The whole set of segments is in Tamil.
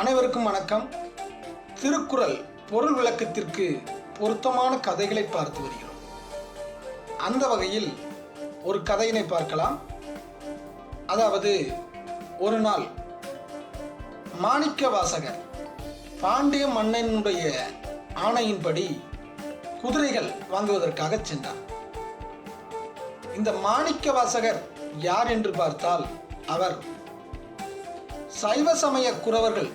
அனைவருக்கும் வணக்கம். திருக்குறள் பொருள் விளக்கத்திற்கு பொருத்தமான கதைகளை பார்த்து வருகிறோம். அந்த வகையில் ஒரு கதையினை பார்க்கலாம். அதாவது ஒரு நாள் மாணிக்க வாசகர் பாண்டிய மன்னனுடைய ஆணையின்படி குதிரைகள் வாங்குவதற்காக சென்றார் இந்த மாணிக்க வாசகர் யார் என்று பார்த்தால் அவர் சைவ சமய குறவர்கள்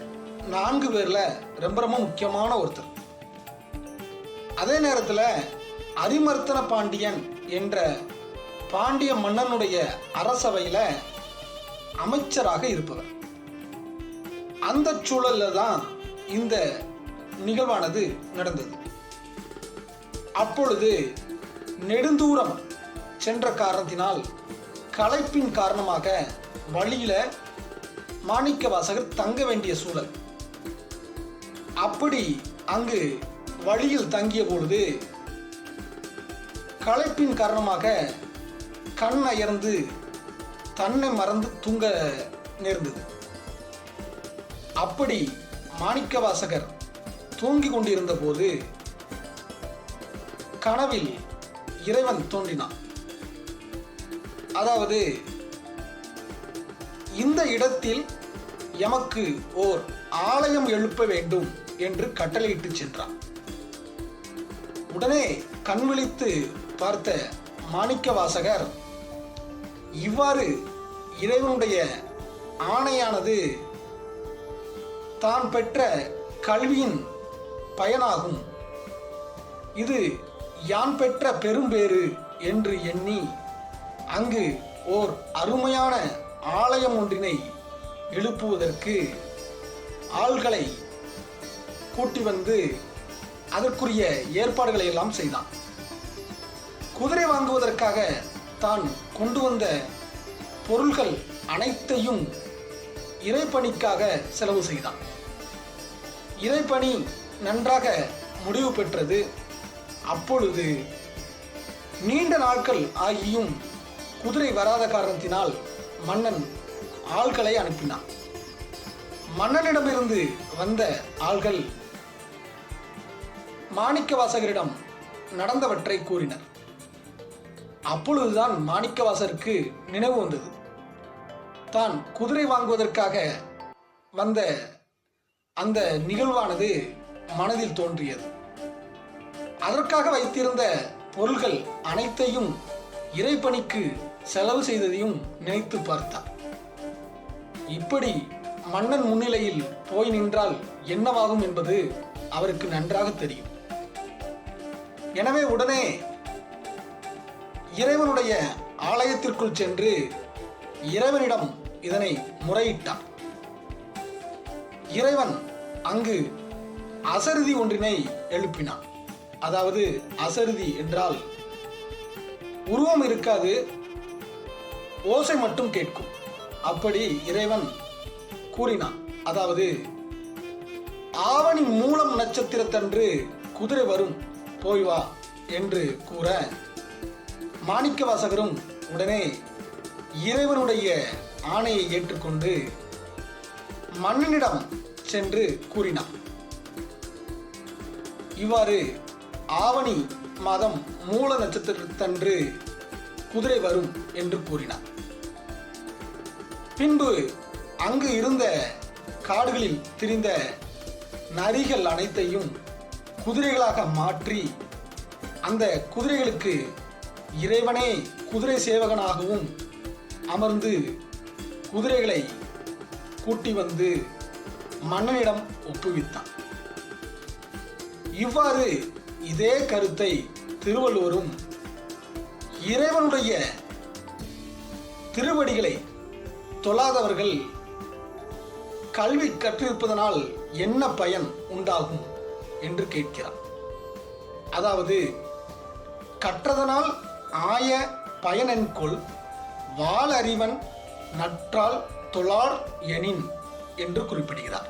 நான்கு பேர்ல ரொம்ப ரொம்ப முக்கியமான ஒருத்தர். அதே நேரத்தில் அரிமர்த்தன பாண்டியன் என்ற பாண்டிய மன்னனுடைய அரசவையில் அமைச்சராக இருப்பவர். அந்த சூழலில் தான் இந்த நிகழ்வானது நடந்தது. அப்பொழுது நெடுந்தூரம் சென்ற காரணத்தினால் களைப்பின் காரணமாக வழியில மாணிக்க வாசகர் தங்க வேண்டிய சூழல். அப்படி அங்கு வழியில் தங்கிய பொழுது களைப்பின் காரணமாக கண் அயர்ந்து தன்னை மறந்து தூங்க நேர்ந்தது. அப்படி மாணிக்க வாசகர் தூங்கிக் கொண்டிருந்த போது கனவில் இறைவன் தோன்றினான். அதாவது இந்த இடத்தில் எமக்கு ஓர் ஆலயம் எழுப்ப வேண்டும் என்று கட்டளையிட்டு சென்றான். உடனே கண் விழித்து பார்த்த மாணிக்க வாசகர் இவ்வாறு இறைவனுடைய ஆணையானது தான் பெற்ற கல்வியின் பயனாகும். இது யான் பெற்ற பெரும்பேறு என்று எண்ணி அங்கு ஓர் அருமையான ஆலயம் ஒன்றினை எழுப்புவதற்கு ஆள்களை கூட்டி வந்து அதற்குரிய ஏற்பாடுகளை எல்லாம் செய்தான். குதிரை வாங்குவதற்காக தான் கொண்டு வந்த பொருள்கள் அனைத்தையும் இறைப்பணிக்காக செலவு செய்தான். இறைப்பணி நன்றாக முடிவு பெற்றது. அப்பொழுது நீண்ட நாட்கள் ஆகியும் குதிரை வராத காரணத்தினால் மன்னன் ஆள்களை அனுப்பினான். மன்னனிடமிருந்து வந்த ஆள்கள் மாணிக்க வாசகரிடம் நடந்தவற்றை கூறினர். அப்பொழுதுதான் மாணிக்கவாசருக்கு நினைவு வந்தது. தான் குதிரை வாங்குவதற்காக வந்த அந்த நிகழ்வானது மனதில் தோன்றியது. அதற்காக வைத்திருந்த பொருள்கள் அனைத்தையும் இறைப்பணிக்கு செலவு செய்ததையும் நினைத்து பார்த்தார். இப்படி மன்னன் முன்னிலையில் போய் நின்றால் என்னவாகும் என்பது அவருக்கு நன்றாக தெரியும். எனவே உடனே இறைவனுடைய ஆலயத்திற்குள் சென்று இறைவனிடம் இதனை முறையிட்டார் இறைவன் அங்கு அசருதி ஒன்றினை எழுப்பினான். அதாவது அசருதி என்றால் உருவம் இருக்காது ஓசை மட்டும் கேட்கும். அப்படி இறைவன் கூறினான். அதாவது ஆவணி மூலம் நட்சத்திரத்தன்று குதிரை வரும். போய் வா என்று கூற மாணிக்க வாசகரும் உடனே இறைவனுடைய ஆணையை ஏற்றுக்கொண்டு மன்னனிடம் சென்று கூறினான். இவ்வாறு ஆவணி மாதம் மூல நட்சத்திரத்தன்று குதிரை வரும் என்று கூறினார் பின்பு அங்கு இருந்த காடுகளில் திரிந்த நரிகள் அனைத்தையும் குதிரைகளாக மாற்றி அந்த குதிரைகளுக்கு இறைவனே குதிரை சேவகனாகவும் அமர்ந்து குதிரைகளை கூட்டி வந்து மன்னனிடம் ஒப்புவித்தான். இவ்வாறு இதே கருத்தை திருவள்ளுவரும் இறைவனுடைய திருவடிகளை தொழாதவர்கள் கல்வி கற்றிருப்பதனால் என்ன பயன் உண்டாகும்? என்று கேட்கிறார். அதாவது கற்றதனால் ஆய பயனென்கொள் வாளறிவன் நற்றால் தொழார் எனின் என்று குறிப்பிடுகிறார்.